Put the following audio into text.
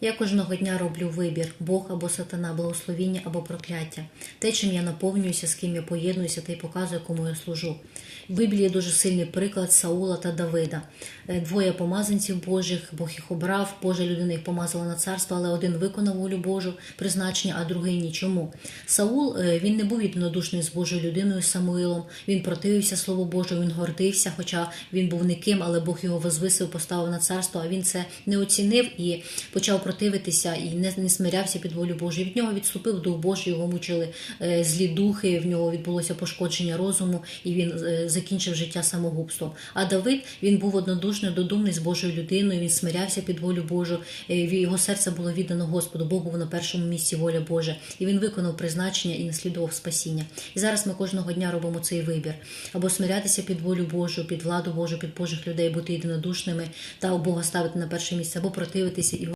Я кожного дня роблю вибір Бог або сатана, благословіння або прокляття. Те, чим я наповнююся, з ким я поєднуюся, та й показую, кому я служу. В Біблії дуже сильний приклад Саула та Давида. Е, Двоє помазанців Божих, Бог їх обрав, Божа людина їх помазала на царство, але один виконав волю Божу призначення, а другий ні. Чому? Саул е, він не був єдинодушний з Божою людиною Самуїлом. Він противився Слову Божому, він гордився, хоча він був никим, але Бог його возвисив, поставив на царство. А він це не оцінив і почав противитися і не, не смирявся під волю Божу. І Від нього відступив дух Божий, його мучили е, злі духи. В нього відбулося пошкодження розуму, і він е, закінчив життя самогубством. А Давид він був однодушний, додумний з Божою людиною. Він смирявся під волю Божу. е, Його серце було віддано Господу. Бог був на першому місці воля Божа, і він виконав призначення і наслідував спасіння. І зараз ми кожного дня робимо цей вибір або смирятися під волю Божу, під владу Божу, під Божих людей, бути єдинодушними та Бога ставити на перше місце, або противитися і